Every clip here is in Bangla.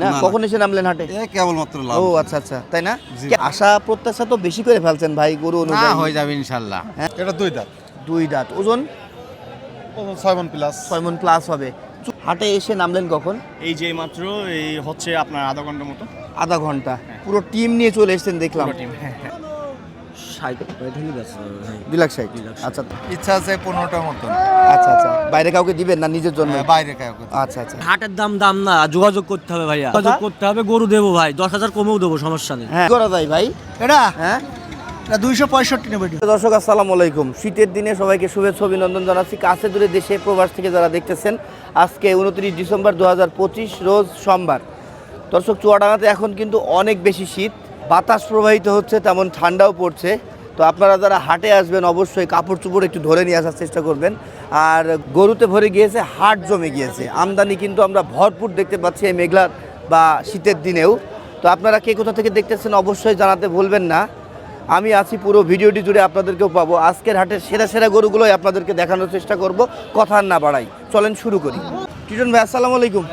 না কখন এসে নামলেন হাটে? কেবলমাত্র ও আচ্ছা আচ্ছা। তাই না? আশা প্রত্যাশা তো বেশি করে ফেলছেন ভাই গরু অনুযায়ী? হয়ে যাবে ইনশাল্লাহ। হ্যাঁ? এটা দুই দাঁত। দুই দাঁত। ওজন? ছয় মন প্লাস ছয় মন প্লাস হবে। হাটে এসে নামলেন কখন? এই যে মাত্র এই হচ্ছে আপনার আধা ঘণ্টার মতো। আধা ঘণ্টা। পুরো টিম নিয়ে চলে এসেছেন দেখলাম। টিম হ্যাঁ, দুই লাখ ষাট। আচ্ছা। ইচ্ছা আছে পনেরোটার মতন। আচ্ছা আচ্ছা। বাইরে কাউকে দিবেন না নিজের জন্য? হ্যাঁ, বাইরে কাউকে আচ্ছা আচ্ছা। হাটের দাম দাম না যোগাযোগ করতে হবে ভাইয়া। যোগাযোগ করতে হবে গরু দেবো ভাই। দশ হাজার কমেও দেবো সমস্যা নেই। হ্যাঁ। করা যায় ভাই? এটা? হ্যাঁ। দুইশো পঁয়ষট্টি নেবে দর্শক আসসালামু আলাইকুম। শীতের দিনে সবাইকে শুভেচ্ছা অভিনন্দন জানাচ্ছি। কাছে দূরে দেশে প্রবাস থেকে যারা দেখতেছেন আজকে উনত্রিশ ডিসেম্বর দু হাজার পঁচিশ রোজ সোমবার। দর্শক চুয়াডাঙ্গাতে এখন কিন্তু অনেক বেশি শীত। বাতাস প্রবাহিত হচ্ছে, তেমন ঠান্ডাও পড়ছে। তো আপনারা যারা হাটে আসবেন, অবশ্যই কাপড় চোপড় একটু ধরে নিয়ে আসার চেষ্টা করবেন। আর গরুতে ভরে গিয়েছে, হাট জমে গিয়েছে। আমদানি কিন্তু আমরা ভরপুর দেখতে পাচ্ছি এই মেঘলার বা শীতের দিনেও। তো আপনারা কে কোথা থেকে দেখতেছেন, অবশ্যই জানাতে ভুলবেন না। আমি আছি পুরো ভিডিওটি জুড়ে আপনাদেরকেও পাবো। আজকের হাটের সেরা সেরা গরুগুলোই আপনাদেরকে দেখানোর চেষ্টা করব। কথা না বাড়াই। চলেন শুরু করি। টিটন ভাই আসসালামু আলাইকুম।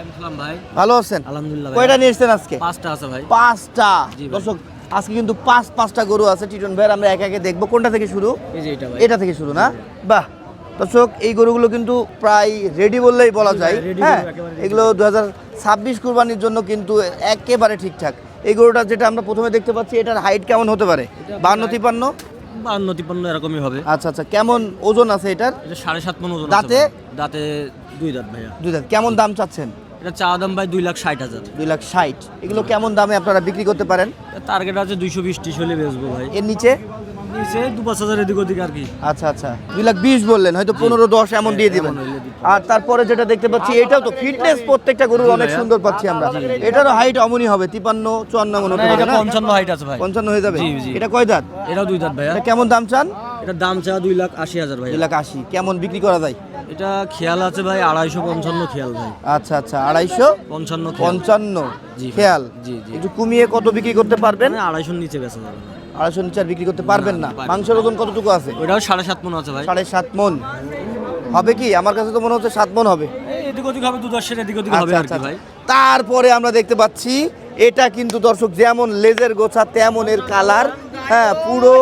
ভাই। ভালো আছেন? আলহামদুলিল্লাহ ভাই। কয়টা নিয়ে এসছেন আজকে? পাঁচটা আছে ভাই। পাঁচটা? দর্শক আজকে কিন্তু পাঁচ পাঁচটা গরু আছে টিটন ভাইয়ের। আমরা একে একে দেখব। কোনটা থেকে শুরু? এই যে এটা ভাই। এটা থেকে শুরু না? বাহ! দর্শক এই গরুগুলো কিন্তু প্রায় রেডি বললেই বলা যায়। হ্যাঁ এগুলো দু হাজার ছাব্বিশ কুরবানির জন্য কিন্তু একেবারে ঠিকঠাক। এই গরুটা যেটা আমরা প্রথমে দেখতে পাচ্ছি এটার হাইট কেমন হতে পারে? বান্ন তিপান্ন? বান্ন তিপ্পান্ন এরকমই হবে। আচ্ছা আচ্ছা কেমন ওজন আছে এটার? এটা সাড়ে সাত মন ওজন দাঁতে? ভাই। দাঁতে দুই দাঁত ভাইয়া। দুই দাঁত কেমন দাম চাচ্ছেন? এটা চা দাম ভাই দুই লাখ ষাট হাজার। দুই লাখ ষাট। এগুলো কেমন দামে আপনারা বিক্রি করতে পারেন? টার্গেট আছে দুইশো বিশ টিশ হলে বেচবো ভাই। এর নিচে? নিচে দু পাঁচ হাজার এদিক ওদিক আর কি। আচ্ছা আচ্ছা। দুই লাখ বিশ বললেন হয়তো পনেরো দশ এমন দিয়ে দিবেন। এমন হইলে। দিতে আর তারপরে যেটা দেখতে পাচ্ছি এটাও তো ফিটনেস প্রত্যেকটা গরু অনেক সুন্দর পাচ্ছি আমরা। এটারও হাইট অমনই হবে তিপান্ন চুয়ান্ন মনে হতে এটা পঞ্চান্ন হাইট আছে ভাই। পঞ্চান্ন হয়ে যাবে। এটা কয় দাঁত? এটাও দুই দাঁত ভাই এটা কেমন দাম চান? এটার দাম চা দুই লাখ আশি হাজার ভাই দুই লাখ আশি। কেমন বিক্রি করা যায়? এটা খেয়াল আছে ভাই আড়াইশো পঞ্চান্ন খেয়াল ভাই। আচ্ছা আচ্ছা আড়াইশো? পঞ্চান্ন পঞ্চান্ন জি, খেয়াল। জি, জি। একটু কমিয়ে কত বিক্রি করতে পারবেন? মানে আড়াইশোর নিচে বেচা যাবে আড়াইশো নিচে আর বিক্রি করতে পারবেন না মাংসের ওজন কতটুকু আছে? ওইটাও সাড়ে সাত মন আছে ভাই। সাড়ে সাত মন। হবে কি? আমার কাছে তো মনে হচ্ছে সাত মন হবে। এদিক ওদিক হবে দু দশের এদিক ওদিক হবে আচ্ছা, আর কি আচ্ছা। ভাই। তারপরে আমরা দেখতে পাচ্ছি এটা কিন্তু দর্শক যেমন লেজের গোছা তেমন এর কালার। হ্যাঁ পুরো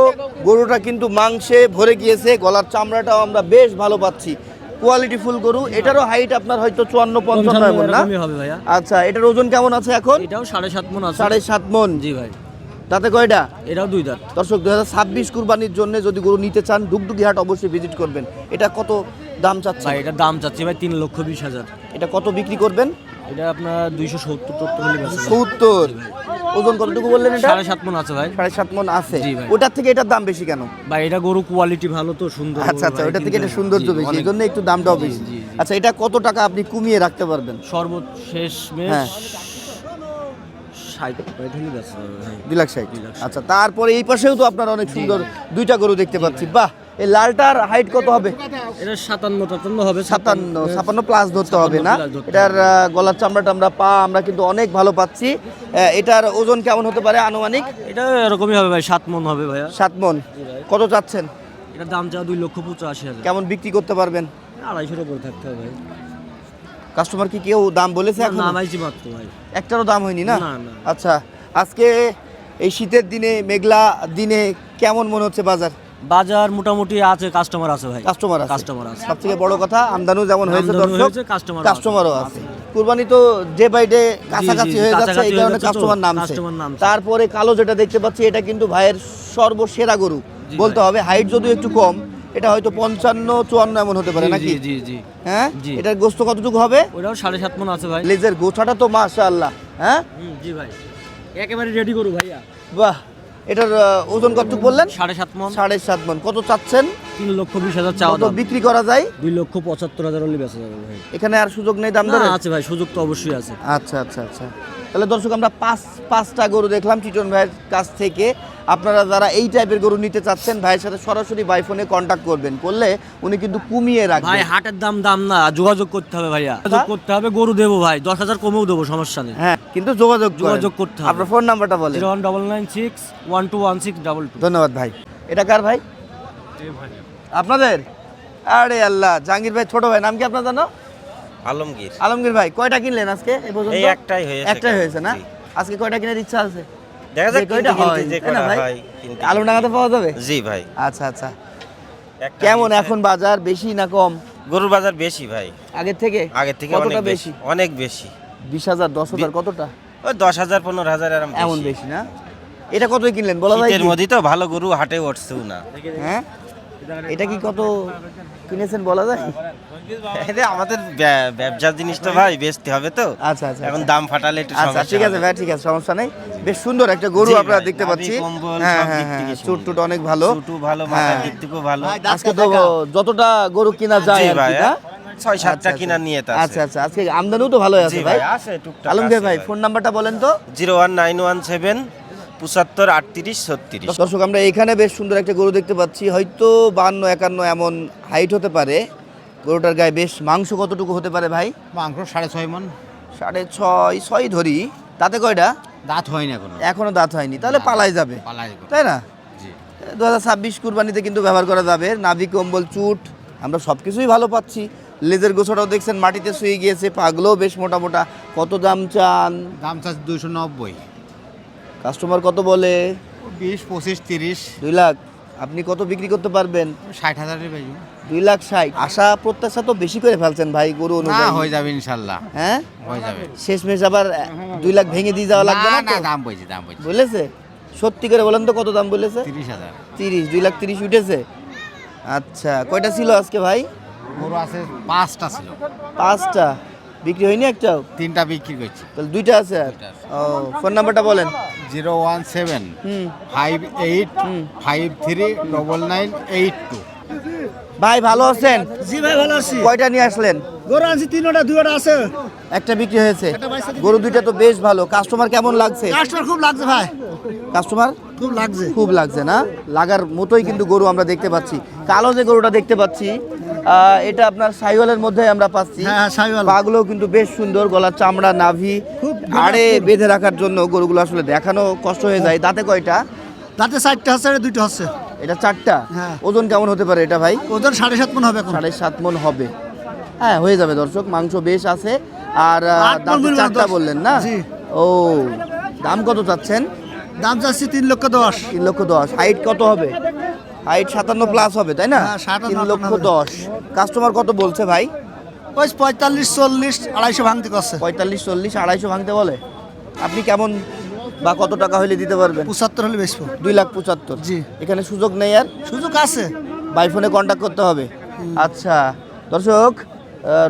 গরুটা কিন্তু মাংসে ভরে গিয়েছে গলার চামড়াটাও আমরা বেশ ভালো পাচ্ছি। কোয়ালিটি ফুল গরু এটারও হাইট আপনার হয়তো চুয়ান্ন পঞ্চান্ন না? ভাইয়া। আচ্ছা এটার ওজন কেমন আছে এখন? এটাও সাড়ে সাত মন সাড়ে সাত মন। জি ভাই। তাতে কয়টা? এটাও দুই দাঁত। দর্শক দু হাজার ছাব্বিশ কুরবানির জন্য যদি গরু নিতে চান ডুগডুগি হাট অবশ্যই ভিজিট করবেন। এটা কত দাম চাচ্ছে ভাই এটার দাম চাচ্ছে ভাই তিন লক্ষ বিশ হাজার। এটা কত বিক্রি করবেন? এটা আপনার দুইশো সত্তর। সত্তর। ওজন কতটুকু বললেন এটা? সাড়ে সাত মন আছে ভাই। সাড়ে সাত মন আছে। ওটার থেকে এটার দাম বেশি কেন? ভাই এটা গরু কোয়ালিটি ভালো তো সুন্দর আচ্ছা আচ্ছা ওটা থেকে এটা সৌন্দর্য বেশি এই জন্য একটু দামটাও বেশি। আচ্ছা এটা কত টাকা আপনি কমিয়ে রাখতে পারবেন? সর্বশেষ মেশ হ্যাঁ। ষাট ভাই হলে বেচা যাবে ভাই দুই লাখ ষাট। আচ্ছা তারপরে এই পাশেও তো আপনার অনেক সুন্দর দুইটা গরু দেখতে পাচ্ছি। বাহ এই লালটার হাইট কত হবে? এটা সাতান্ন টাতান্ন হবে। সাতান্ন ছাপান্ন প্লাস ধরতে হবে না। এটার গলার চামড়া টামড়া পা আমরা কিন্তু অনেক ভালো পাচ্ছি। এটার ওজন কেমন হতে পারে আনুমানিক? এটা এরকমই হবে ভাই সাত মন হবে ভাইয়া। সাত মন। কত চাচ্ছেন? এটার দাম চা দুই লক্ষ পঁচাশি হাজার। কেমন বিক্রি করতে পারবেন? আড়াইশোর উপরে থাকতে হবে কাস্টমার কি কেউ দাম বলেছে এখন? মাত্র ভাই। একটারও দাম হয়নি না? না, না। আচ্ছা আজকে এই শীতের দিনে মেঘলা দিনে কেমন মনে হচ্ছে বাজার? বাজার মোটামুটি আছে কাস্টমার আছে ভাই। কাস্টমার আছে। কাস্টমার আছে। সব থেকে বড় কথা আমদানিও যেমন হয়েছে দর্শক হয়েছে, কাস্টমারও আছে। কুরবানি তো ডে বাই ডে কাছাকাছি হয়ে যাচ্ছে এই কারণে কাস্টমার নামছে। তারপরে কালো যেটা দেখতে পাচ্ছি এটা কিন্তু ভাইয়ের সর্বসেরা গরু। বলতে হবে হাইট যদিও একটু কম এটা হয়তো পঞ্চান্ন চুয়ান্ন এমন হতে পারে নাকি? জি জি হ্যাঁ? এটার গোস্ত কতটুকু হবে? ওটাও সাড়ে সাত মন আছে ভাই। লেজের গোছাটা তো মাশাআল্লাহ হ্যাঁ? জি ভাই। একেবারে রেডি করু ভাইয়া। বাহ এটার ওজন কতটুকু বললেন? সাড়ে সাত মন। সাড়ে সাত মন। কত চাচ্ছেন? তিন লক্ষ বিশ হাজার চাওয়া দাম। বিক্রি করা যায়? দুই লক্ষ পঁচাত্তর হাজার হলে বেচা যাবে ভাই। এখানে আর সুযোগ নেই দাম আছে ভাই সুযোগ তো অবশ্যই আছে। আচ্ছা আচ্ছা আচ্ছা। তাহলে দর্শক আমরা পাঁচ পাঁচটা গরু দেখলাম টিটন ভাইয়ের কাছ থেকে। আপনারা যারা এই টাইপের গরু নিতে চাচ্ছেন ভাইয়ের সাথে সরাসরি বাই ফোনে কন্ট্যাক্ট করবেন। করলে উনি কিন্তু কমিয়ে ভাই হাটের দাম দাম না। যোগাযোগ করতে হবে ভাইয়া। যোগাযোগ করতে হবে গরু দেবো ভাই। দশ হাজার কমেও দেবো সমস্যা নেই। হ্যাঁ কিন্তু যোগাযোগ যোগাযোগ করতে হবে। আপনার ফোন নাম্বারটা বলেন। Zero one double nine six one two one six double two. ধন্যবাদ ভাই। এটা কার ভাই? আপনাদের? আরে আল্লাহ জাহাঙ্গীর ভাই ছোট ভাই। নাম কি আপনার জানো? আলমগীর। আলমগীর ভাই কয়টা কিনলেন আজকে? এই পর্যন্ত এই একটাই হয়েছে একটাই হয়েছে না? আজকে কয়টা কেনার ইচ্ছা আছে? দেখা যাক কয়টা হয়, যে ভাই? হয় আলমডাঙ্গাতে পাওয়া যাবে? জি ভাই। আচ্ছা আচ্ছা। কেমন এখন বাজার বেশি না কম? গরুর বাজার বেশি ভাই। আগের থেকে? আগের থেকে অনেক বেশি অনেক বেশি। বিশ হাজার দশ হাজার কতটা? ওই দশ হাজার পনেরো হাজার এমন বেশি না? এটা কতই কিনলেন? বলা যায় শীতের কি? মধ্যে তো ভালো গরু হাটে উঠছেও না। হ্যাঁ? এটা কি কত কিনেছেন বলা যায়? এটা আমাদের ব্যা- ব্যবসার জিনিস তো ভাই বেচতে হবে তো। আচ্ছা আচ্ছা এখন আচ্ছা। দাম ফাটালে একটু আচ্ছা ঠিক আছে ভাই ঠিক আছে সমস্যা নেই। বেশ সুন্দর একটা গরু আপনারা দেখতে পাচ্ছি। হ্যাঁ হ্যাঁ হ্যাঁ চুট টুট অনেক ভালো। ছোটু ভালো হ্যাঁ। মাথার দিক থেকেও ভালো। আজকে তো যতটা গরু কিনা যায় আর ভাই কি না? ছয় সাতটা আচ্ছা, কিনা নিয়ে তা আচ্ছা আচ্ছা আজকে আমদানিও তো ভালো আছে ভাই। ভাই আছে টুকটাক আলমগীর ভাই। ফোন নাম্বারটা বলেন তো। Zero one nine one seven পঁচাত্তর আটত্রিশ ছত্রিশ। দর্শক আমরা এখানে বেশ সুন্দর একটা গরু দেখতে পাচ্ছি। হয়তো বান্ন একান্ন এমন হাইট হতে পারে। গরুটার গায়ে বেশ মাংস কতটুকু হতে পারে ভাই? মাংস সাড়ে ছয় মন। সাড়ে ছয় ছয় ধরি। তাতে কয়টা? দাঁত হয়নি না কোনো এখনও দাঁত হয়নি। তাহলে পালাই যাবে। তাই না? দু হাজার ছাব্বিশ কুরবানিতে কিন্তু ব্যবহার করা যাবে। নাভি কম্বল চুট আমরা সব কিছুই ভালো পাচ্ছি। লেজের গোছাটাও দেখছেন মাটিতে শুয়ে গিয়েছে পাগলেও বেশ মোটা মোটা কত দাম চান? দাম চাচ্ছে দুইশো নব্বই। কাস্টমার কত বলে? বিশ পঁচিশ তিরিশ। দুই লাখ। আপনি কত বিক্রি করতে পারবেন? ষাট হাজারের বেশি। দুই লাখ ষাট। আশা প্রত্যাশা তো বেশি করে ফেলছেন ভাই গরু না অনুযায়ী। হয়ে যাবে ইনশাল্লাহ। হ্যাঁ? হয়ে যাবে। শেষমেশ আবার দুই লাখ ভেঙে দিয়ে যাওয়া লাগবে না না না দাম বলছি দাম বলছি। বলেছে? সত্যি করে বলেন তো কত দাম বলেছে? তিরিশ হাজার। তিরিশ দুই লাখ তিরিশ উঠেছে। আচ্ছা কয়টা ছিল আজকে ভাই? গরু আছে পাঁচটা ছিল। পাঁচটা। বিক্রি হয়নি একটাও তিনটা বিক্রি করছি। তাহলে দুইটা আছে আর? ও ফোন নাম্বারটা বলেন। জিরো ওয়ান সেভেন হুম। Five eight five three double nine eight two. ভাই ভালো আছেন? জি ভাই ভালো আছি। কয়টা নিয়ে আসলেন? গরু আনছি তিনটা দুইটা আছে। একটা বিক্রি হয়েছে। গরু দুইটা তো বেশ ভালো। কাস্টমার কেমন লাগছে? কাস্টমার খুব লাগছে ভাই। কাস্টমার? খুব লাগছে। খুব লাগছে না? লাগার মতোই কিন্তু গরু আমরা দেখতে পাচ্ছি। কালো যে গরুটা দেখতে পাচ্ছি এটা আপনার সাইওয়ালের মধ্যে আমরা পাচ্ছি। হ্যাঁ, হ্যাঁ। পাগুলো কিন্তু বেশ সুন্দর গলার চামড়া নাভি আড়ে বেঁধে রাখার জন্য গরুগুলো আসলে দেখানো কষ্ট হয়ে যায়। দাঁতে কয়টা? দাঁতে চারটে আর দুইটা হচ্ছে। এটা চারটা? হ্যাঁ। ওজন কেমন হতে পারে এটা ভাই? ওজন সাড়ে সাত মন হবে এখন। সাড়ে সাত মন হবে। হ্যাঁ হয়ে যাবে দর্শক মাংস বেশ আছে। আর দাঁতে চারটা বললেন না? জি। ও দাম কত চাচ্ছেন? দাম চাচ্ছি তিন লক্ষ দশ। তিন লক্ষ দশ। হাইট কত হবে? হাইট সাতান্ন প্লাস হবে তাই না? হ্যাঁ, তিন লক্ষ দশ। কাস্টমার কত বলছে ভাই? ওই পঁয়তাল্লিশ চল্লিশ আড়াইশো ভাঙতে করছে। পঁয়তাল্লিশ চল্লিশ আড়াইশো ভাঙতে বলে? আপনি কেমন বা কত টাকা হলে দিতে পারবেন? পঁচাত্তর হলে বেশি দুই লাখ পঁচাত্তর। জি। এখানে সুযোগ নেই আর? সুযোগ আছে। বাই ফোনে কন্ট্যাক্ট করতে হবে। আচ্ছা দর্শক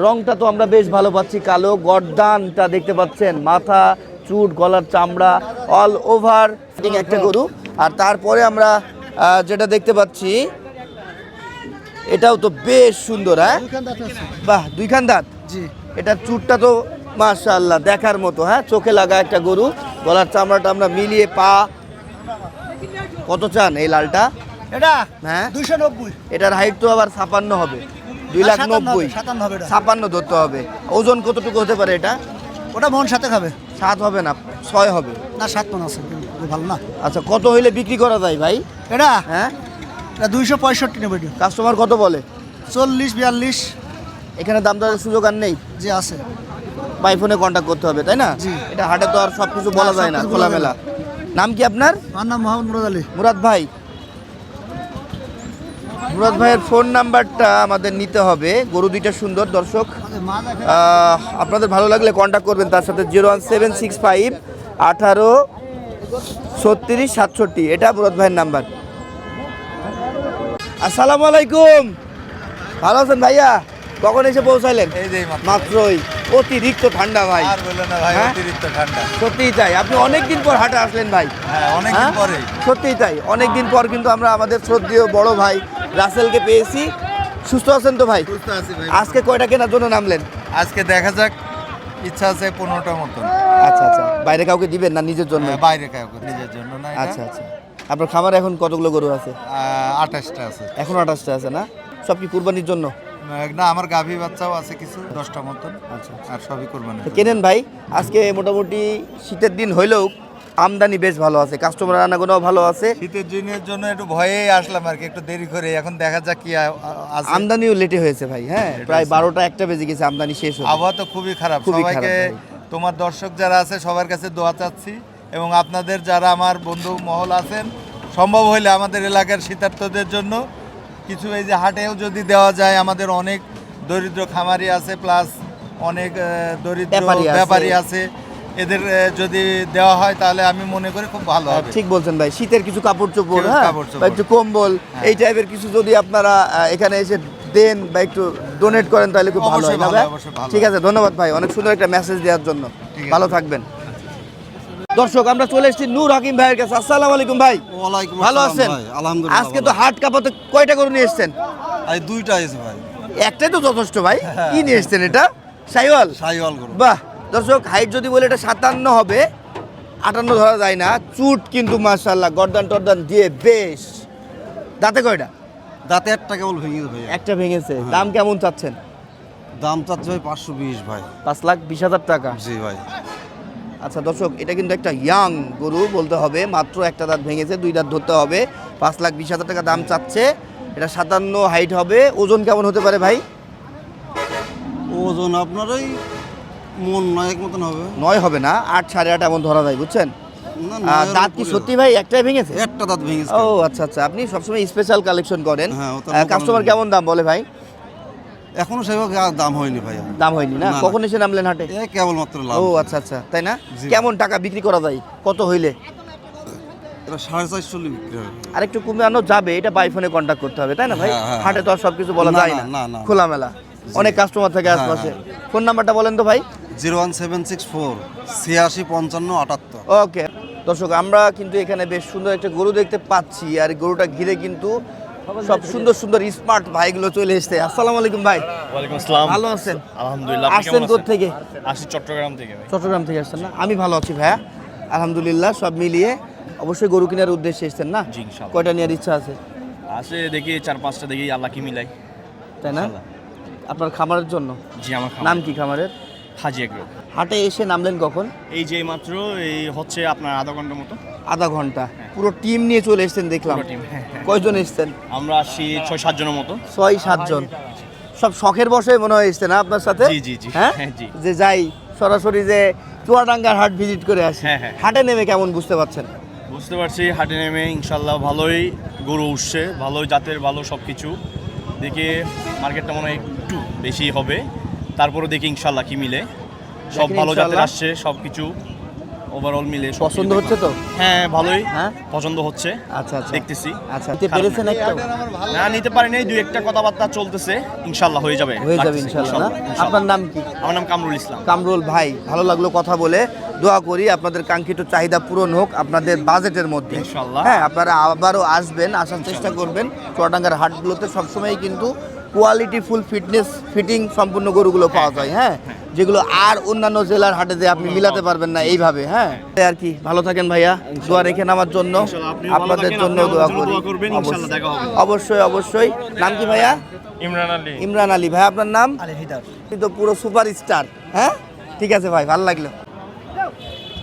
রংটা তো আমরা বেশ ভালো পাচ্ছি। কালো গরদানটা দেখতে পাচ্ছেন। মাথা চুট গলার চামড়া অল ওভার একটা গরু। আর তারপরে আমরা যেটা দেখতে পাচ্ছি এটাও তো বেশ সুন্দর হ্যাঁ? বাহ দুইখান দাঁত? জি। এটার চুটটা তো মাশাআল্লাহ দেখার মতো হ্যাঁ? চোখে লাগা একটা গরু গলার চামড়াটা আমরা মিলিয়ে পা কত চান এই লালটা? এটা হ্যাঁ? দুইশো নব্বই। এটার হাইট তো আবার ছাপান্ন হবে দুই লাখ নব্বই। ছাপান্ন ধরতে হবে। ওজন কতটুকু হতে পারে এটা? ওটা মন সাথে খাবে সাত হবে না ছয় হবে। না সাত মন আছে ভালো না। আচ্ছা কত হইলে বিক্রি করা যায় ভাই? এটা? হ্যাঁ? এটা দুইশো পঁয়ষট্টি নেবে কাস্টমার কত বলে? চল্লিশ বিয়াল্লিশ। এখানে দাম দরের সুযোগ আর নেই? যে আছে। বাই ফোনে কন্ট্যাক্ট করতে হবে তাই না। এটা হাটে তো আর সব কিছু বলা যায় না খোলামেলা। নাম কি আপনার? আমার নাম মোহাম্মদ মুরাদ আলী। মুরাদ ভাই। মুরাদ ভাইয়ের ফোন নাম্বারটা আমাদের নিতে হবে। গরু দুইটা সুন্দর দর্শক। আপনাদের ভালো লাগলে কন্ট্যাক্ট করবেন তার সাথে zero one seven six five আঠারো ছত্রিশ সাতষট্টি। এটা মুরাদ ভাইয়ের নাম্বার। আসসালামু আলাইকুম। ভালো আছেন ভাইয়া? কখন এসে পৌঁছাইলেন? মাত্র। মাত্রই। অতিরিক্ত ঠান্ডা ভাই। আর বললেন না ভাই হ্যাঁ? অতিরিক্ত ঠান্ডা। সত্যিই তাই। আপনি অনেকদিন পর হাটে আসলেন ভাই। হ্যাঁ হ্যাঁ? পরে। সত্যিই তাই। অনেকদিন পর কিন্তু আমরা আমাদের শ্রদ্ধেয় বড় ভাই রাসেলকে পেয়েছি। সুস্থ আছেন তো ভাই? সুস্থ আছি ভাই। আজকে কয়টা কেনার জন্য নামলেন? আজকে দেখা যাক ইচ্ছা আছে পনেরোটা মতন। আচ্ছা আচ্ছা। বাইরে কাউকে দিবেন না নিজের জন্য? হ্যাঁ, বাইরে কাউকে নিজের জন্য না আচ্ছা আচ্ছা। আপনার খামারে এখন কতগুলো গরু আছে? আঠাশটা আছে। এখন আঠাশটা আছে না? সব কি কুরবানির জন্য? না আমার গাভী বাচ্চাও আছে কিছু দশটা মতন। আচ্ছা আর সবই কোরবানি কেনেন ভাই আজকে মোটামুটি শীতের দিন হইলেও আমদানি বেশ ভালো আছে কাস্টমার আনাগোনাও ভালো আছে। শীতের দিনের জন্য একটু ভয়ে আসলাম আর কি একটু দেরি করে। এখন দেখা যাক কি আমদানিও লেটে হয়েছে ভাই হ্যাঁ প্রায় বারোটা একটা বেজে গেছে আমদানি শেষ। আবহাওয়া তো খুবই খারাপ সবাইকে। তোমার দর্শক যারা আছে সবার কাছে দোয়া চাচ্ছি এবং আপনাদের যারা আমার বন্ধু মহল আছেন সম্ভব হইলে আমাদের এলাকার শীতার্থদের জন্য কিছু এই যে হাটেও যদি দেওয়া যায় আমাদের অনেক দরিদ্র খামারি আছে প্লাস অনেক দরিদ্র ব্যাপারী আছে। এদের যদি দেওয়া হয় তাহলে আমি মনে করি খুব ভালো হবে। ঠিক বলছেন ভাই। শীতের কিছু কাপড় চোপড় হ্যাঁ? কাপড় চোপড়। একটু কম্বল এই টাইপের কিছু যদি আপনারা এখানে এসে দেন বা একটু ডোনেট করেন তাহলে খুব ভালো হয়? ঠিক আছে ধন্যবাদ ভাই অনেক সুন্দর একটা মেসেজ দেওয়ার জন্য। ভালো থাকবেন। দর্শক আমরা চলে এসেছি নূর হাকিম ভাইয়ের কাছে। আসসালামু আলাইকুম ভাই। ওয়ালাইকুম ভালো আছেন? আলহামদুলিল্লাহ আজকে তো হাট কাপাতে কয়টা করে নিয়ে এসেছেন? এই দুইটা আছে ভাই। একটাই তো যথেষ্ট ভাই। কি নিয়ে এসেছেন এটা? সাইওয়াল? সাইওয়াল গরু। বাহ দর্শক হাইট যদি বলে এটা সাতান্ন হবে। আটান্ন ধরা যায় না। চুট কিন্তু মাশাল্লাহ গর্দান টর্দান দিয়ে বেশ। দাঁতে কয়টা? দাঁতে একটা কেবল ভেঙে গেছে ভাইয়া একটা ভেঙেছে। দাম কেমন চাচ্ছেন? দাম চাচ্ছে ভাই পাঁচশো বিশ ভাই। পাঁচ লাখ বিশ হাজার টাকা? জি ভাই। আচ্ছা দর্শক এটা কিন্তু একটা ইয়াং গরু বলতে হবে। মাত্র একটা দাঁত ভেঙেছে দুই দাঁত ধরতে হবে। পাঁচ লাখ বিশ হাজার টাকা দাম চাচ্ছে। এটা সাতান্ন হাইট হবে। ওজন কেমন হতে পারে ভাই? ওজন আপনার ওই মন নয়েক মতন হবে। নয় হবে না আট সাড়ে আট এমন ধরা যায় বুঝছেন? দাঁত কি সত্যি ভাই? একটাই ভেঙেছে? একটা দাঁত ভেঙেছে। ও আচ্ছা আচ্ছা। আপনি সবসময় স্পেশাল কালেকশন করেন। হ্যাঁ, কাস্টমার কেমন দাম বলে ভাই? এখনও সেভাবে দাম হয়নি ভাইয়া দাম হয়নি না। কখন এসে নামলেন হাটে? এ কেবলমাত্র লাভ ও আচ্ছা আচ্ছা। তাই না? কেমন টাকা বিক্রি করা যায়? কত হইলে? এটা সাড়ে চারশো বিক্রি হবে আরেকটু কমে আনো যাবে। এটা বাই ফোনে কন্ট্যাক্ট করতে হবে তাই না ভাই? হ্যাঁ, হ্যাঁ, হাটে তো আর সবকিছু বলা যায় না। খোলামেলা। অনেক কাস্টমার থাকে আশপাশে। ফোন নাম্বারটা বলেন তো ভাই। Zero one seven six four ছিয়াশি পঞ্চান্ন আটাত্তর। ওকে দর্শক আমরা কিন্তু এখানে বেশ সুন্দর একটা গরু দেখতে পাচ্ছি আর গরুটা ঘিরে কিন্তু সব সুন্দর সুন্দর স্মার্ট ভাইগুলো চলে এসছে। আসসালামু আলাইকুম ভাই। ওয়ালাইকুম আসসালাম। ভালো আছেন? আলহামদুলিল্লাহ আসছেন কোথা থেকে আসি চট্টগ্রাম থেকে চট্টগ্রাম থেকে আসছেন না? আমি ভালো আছি ভাইয়া। আলহামদুলিল্লাহ সব মিলিয়ে অবশ্যই গরু কেনার উদ্দেশ্যে এসছেন না? কয়টা নেওয়ার ইচ্ছা আছে? আসে দেখি চার পাঁচটা দেখি আল্লাহ কি মিলাই তাই না? আপনার খামারের জন্য? জি আমার নাম কি খামারের? হাজি এগ্রো হাটে এসে নামলেন কখন? এই যে মাত্র এই হচ্ছে আপনার আধা ঘণ্টার মতো। আধা ঘণ্টা। পুরো টিম নিয়ে চলে এসেছেন দেখলাম। হ্যাঁ, হ্যাঁ। কয়জন এসেছেন? আমরা আসি ছয় সাতজনের মতো। ছয় সাতজন। সব শখের বসে মনে হয় এসছে না আপনার সাথে? জি, জি, জি। হ্যাঁ? হ্যাঁ, জি। যে যাই সরাসরি যে চুয়াডাঙ্গার হাট ভিজিট করে আসি। হ্যাঁ, হ্যাঁ। হাটে নেমে কেমন বুঝতে পারছেন? বুঝতে পারছি হাটে নেমে ইনশাল্লাহ ভালোই গরু উঠছে ভালোই জাতের ভালো সব কিছু দেখে মার্কেটটা মনে হয় একটু বেশি হবে। তারপরে দেখি ইনশাল্লাহ কি মিলে? সব ভালো জাতের আসছে সব কিছু ওভারঅল মিলে পছন্দ হচ্ছে তো? হ্যাঁ ভালোই। হ্যাঁ? পছন্দ হচ্ছে। আচ্ছা আচ্ছা। দেখতেছি। আচ্ছা নিতে পেরেছেন একটা? না নিতে পারি নাই দুই একটা কথাবার্তা চলতেছে ইনশাল্লাহ হয়ে যাবে। হয়ে যাবে না? আপনার নাম কি? আমার নাম কামরুল ইসলাম। কামরুল ভাই ভালো লাগল কথা বলে। দোয়া করি আপনাদের কাঙ্ক্ষিত চাহিদা পূরণ হোক আপনাদের বাজেটের মধ্যে। ইনশাল্লাহ। হ্যাঁ আপনারা আবারও আসবেন আসার চেষ্টা করবেন। চুয়াডাঙ্গার হাটগুলোতে সবসময় কিন্তু কোয়ালিটি ফুল ফিটনেস ফিটিং সম্পূর্ণ গরুগুলো পাওয়া যায় হ্যাঁ? যেগুলো আর অন্যান্য জেলার হাটে যে আপনি মিলাতে পারবেন না এইভাবে হ্যাঁ? আর কি ভালো থাকেন ভাইয়া দোয়া রেখে নামার জন্য আপনাদের জন্য দোয়া করি। অবশ্যই। অবশ্যই নাম কি ভাইয়া? ইমরান আলী। ইমরান আলী। ভাই আপনার নাম? কিন্তু পুরো সুপার স্টার হ্যাঁ? ঠিক আছে ভাই ভালো লাগল।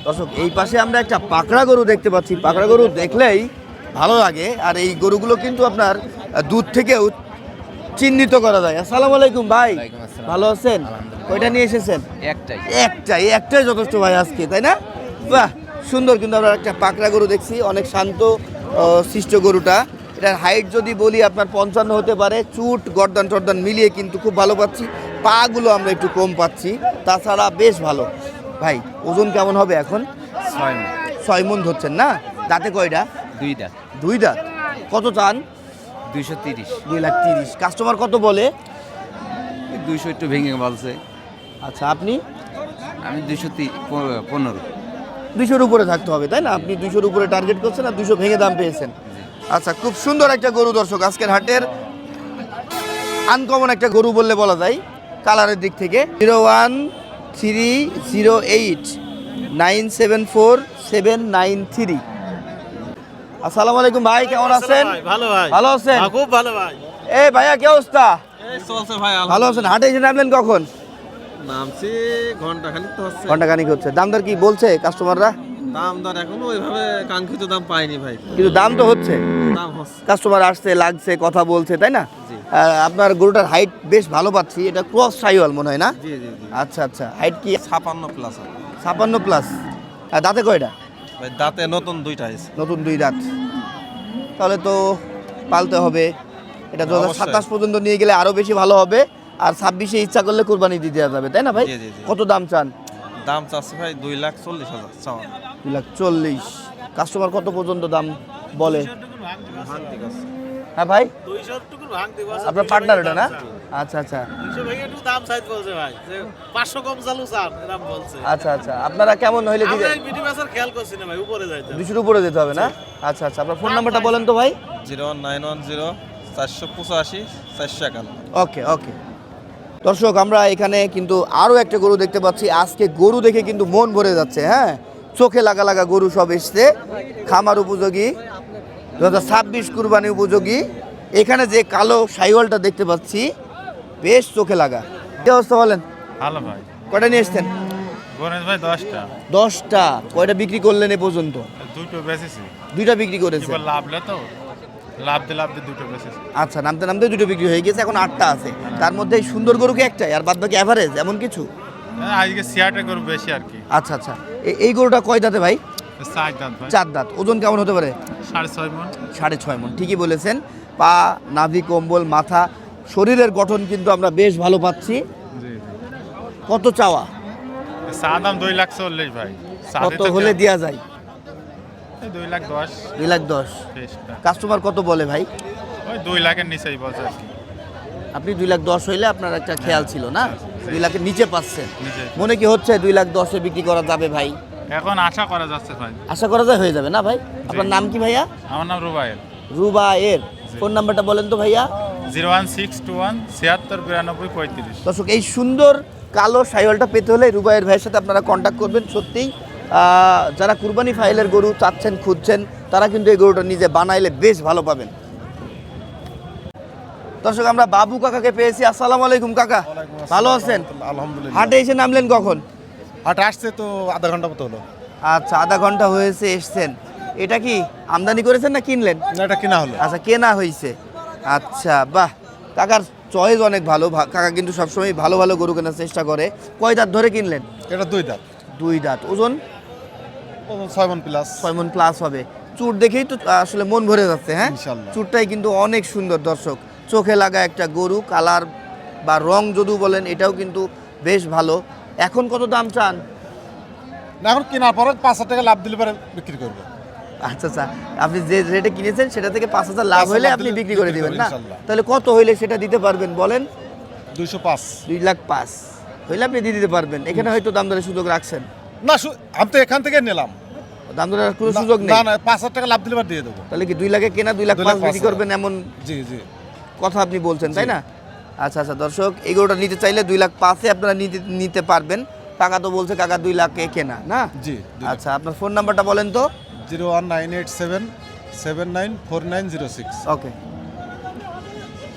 দর্শক এই পাশে আমরা একটা পাকড়া গরু দেখতে পাচ্ছি। পাকড়া গরু দেখলেই ভালো লাগে। আর এই গরুগুলো কিন্তু আপনার দুধ থেকেও চিহ্নিত করা যায়। আসসালামু আলাইকুম ভাই। ভালো আছেন? ওইটা নিয়ে এসেছেন? একটাই। একটাই একটাই যথেষ্ট ভাই আজকে তাই না? বাহ সুন্দর কিন্তু আমরা একটা পাকড়া গরু দেখছি অনেক শান্ত সৃষ্ট গরুটা। এটার হাইট যদি বলি আপনার পঞ্চান্ন হতে পারে। চুট গর্দান টর্দান মিলিয়ে কিন্তু খুব ভালো পাচ্ছি। পাগুলো আমরা একটু কম পাচ্ছি তাছাড়া বেশ ভালো। ভাই ওজন কেমন হবে এখন? ছয় ছয় মন ধরছেন না? দাঁতে কয়টা? দুইটা দুই দাঁত। কত চান? দুইশো তিরিশ। দুই লাখ তিরিশ। কাস্টমার কত বলে? দুইশো একটু ভেঙে বলছে। আচ্ছা আপনি? আমি দুইশো পনেরো। দুইশোর উপরে থাকতে হবে তাই না? আপনি দুইশোর উপরে টার্গেট করছেন আর দুইশো ভেঙে দাম পেয়েছেন। আচ্ছা খুব সুন্দর একটা গরু দর্শক আজকের হাটের আনকমন একটা গরু বললে বলা যায় কালারের দিক থেকে। Zero one three zero eight nine seven four seven nine three আসসালামু আলাইকুম ভাই কেমন আছেন? ভালো ভাই। ভালো আছেন? হ্যাঁ, খুব ভালো ভাই। এই ভাইয়া কি অবস্থা? চলছে ভাই ভালো আছেন? হাটে এসে নামলেন কখন? নামছি ঘণ্টা খানিক তো হচ্ছে। ঘণ্টা খানিক হচ্ছে। দাম দর কি বলছে কাস্টমাররা দাম দর এখনও ওইভাবে কাঙ্ক্ষিত দাম পাইনি ভাই। কিন্তু দাম তো হচ্ছে। দাম হচ্ছে। কাস্টমার আসছে লাগছে কথা বলছে তাই না? আপনার গরুটার হাইট বেশ ভালো পাচ্ছি। এটা ক্রস সাইওয়াল মনে হয় না? জি জি আচ্ছা আচ্ছা। হাইট কি? ছাপান্ন প্লাস ছাপান্ন প্লাস দাঁতে কয়টা? ভাই দাঁতে নতুন দুইটা আছে নতুন দুই দাঁত। তাহলে তো পালতে হবে। এটা দু। সাতাশ পর্যন্ত নিয়ে গেলে আরও বেশি ভালো হবে। আর ছাব্বিশে ইচ্ছা করলে কুরবানি দিয়ে দেওয়া যাবে তাই না ভাই। কত দাম চান? দাম চাচ্ছে ভাই দুই লাখ চল্লিশ হাজার চাওয়া দুই লাখ চল্লিশ। কাস্টমার কত পর্যন্ত দাম বলে? হ্যাঁ ভাই? আপনার পার্টনার এটা না? আচ্ছা আচ্ছা। আচ্ছা আচ্ছা। আপনারা কেমন হইলে দিবে দুশোর উপরে যেতে হবে না? আচ্ছা আচ্ছা। আপনার ফোন নাম্বারটা বলেন তো ভাই। Zero one nine one zero চারশো পঁচাশি চারশো একান্ন। ওকে ওকে। দর্শক আমরা এখানে কিন্তু আরও একটা গরু দেখতে পাচ্ছি। আজকে গরু দেখে কিন্তু মন ভরে যাচ্ছে হ্যাঁ? চোখে লাগা লাগা গরু সব এসছে। খামার উপযোগী। দু হাজার ছাব্বিশ কুরবানি উপযোগী। এখানে যে কালো সাইওয়ালটা দেখতে পাচ্ছি বেশ চোখে লাগা। কি অবস্থা বলেন? ভালো ভাই। কয়টা নিয়ে এসছেন? গণেশ ভাই দশটা। দশটা। কয়টা বিক্রি করলেন এ পর্যন্ত? দুটো বেচেছি। দুইটা বিক্রি করেছে লাভলে তো। লাভতে লাভতে দুটো বেচেছি। আচ্ছা নামতে নামতে দুটো বিক্রি হয়ে গেছে এখন আটটা আছে। তার মধ্যে এই সুন্দর গরু কি একটাই? আর বাদ বাকি অ্যাভারেজ এমন কিছু? হ্যাঁ, আজকে সিয়ারটা করব বেশি আর কি। আচ্ছা আচ্ছা। এই গরুটা কয় দাঁতে ভাই। চার দাঁত। ওজন কেমন হতে পারে? সাড়ে ছয় মন। সাড়ে ছয় মন। ঠিকই বলেছেন। পা নাভি কম্বল মাথা শরীরের গঠন কিন্তু আমরা বেশ ভালো পাচ্ছি। কত চাওয়া? চা দাম দুই লাখ চল্লিশ ভাই। কত তো হলে দেওয়া যায়? দুই লাখ দশ। দুই লাখ দশ। কাস্টমার কত বলে ভাই? ওই দুই লাখের নিচেই বলছে আপনি দুই লাখ দশ হইলে আপনার একটা খেয়াল ছিল না? দুই লাখের নিচে পাচ্ছেন। মনে কি হচ্ছে দুই লাখ দশে বিক্রি করা যাবে ভাই? এখন আশা করা যাচ্ছে ভাই। আশা করা যায় হয়ে যাবে না ভাই? আপনার নাম কি ভাইয়া? আমার নাম রুবাইল রুবা এর ফোন নাম্বারটা বলেন তো ভাইয়া। Zero one six two one ছিয়াত্তর বিরানব্বই পঁয়ত্রিশ। দর্শক এই সুন্দর কালো সাইওয়ালটা পেতে হলে রুবাইয়ের ভাইয়ের সাথে আপনারা কন্ট্যাক্ট করবেন। সত্যিই যারা কুরবানি ফাইলের গরু চাচ্ছেন খুঁজছেন তারা কিন্তু এই গরুটা নিজে বানাইলে বেশ ভালো পাবেন। দর্শক আমরা বাবু কাকাকে পেয়েছি। আসসালামু আলাইকুম কাকা। ভালো আছেন? আলহামদুলিল্লাহ। হাটে এসে নামলেন কখন? হাট আসছে তো আধা ঘণ্টা মতো হলো। আচ্ছা আধা ঘণ্টা হয়েছে এসছেন। এটা কি আমদানি করেছেন না কিনলেন? না এটা কেনা হলো। আচ্ছা কেনা হয়েছে। আচ্ছা বাহ। কাকার চয়েস অনেক ভালো। কাকা কিন্তু সবসময় ভালো ভালো গরু কেনার চেষ্টা করে। কয় দাঁত ধরে কিনলেন? এটা দুই দাঁত। দুই দাঁত। ওজন? ওজন ছয় মন প্লাস ছয় মন প্লাস হবে। চুট দেখেই তো আসলে মন ভরে যাচ্ছে হ্যাঁ। চুটটাই কিন্তু অনেক সুন্দর দর্শক। চোখে লাগা একটা গরু কালার বা রং যদু বলেন এটাও কিন্তু বেশ ভালো। এখন কত দাম চান? না এখন কেনার পরে পাঁচ হাজার টাকা লাভ দিলে পরে বিক্রি করব। আচ্ছা আচ্ছা। আপনি যে রেটে কিনেছেন সেটা থেকে পাঁচ হাজার লাভ হলে আপনি বিক্রি করে দিবেন না? তাহলে কত হইলে সেটা দিতে পারবেন বলেন? দুইশো পাঁচ। দুই লাখ পাঁচ। হইলে আপনি দিয়ে দিতে পারবেন। এখানে হয়তো দাম দরের সুযোগ রাখছেন। না আমি তো এখান থেকে নিলাম। দাম দরের কোনো সুযোগ নেই? না না পাঁচ হাজার টাকা লাভ দিলে দিয়ে দেবো। তাহলে কি দুই লাখে কেনা দুই লাখ পাঁচ বিক্রি করবেন এমন জি জি। কথা আপনি বলছেন তাই না? আচ্ছা আচ্ছা দর্শক এগুলোটা নিতে চাইলে দুই লাখ পাঁচে আপনারা নিতে নিতে পারবেন। কাকা তো বলছে কাকা দুই লাখে কেনা না? জি আচ্ছা আপনার ফোন নাম্বারটা বলেন তো। Zero one nine eight seven seven nine four nine zero six okay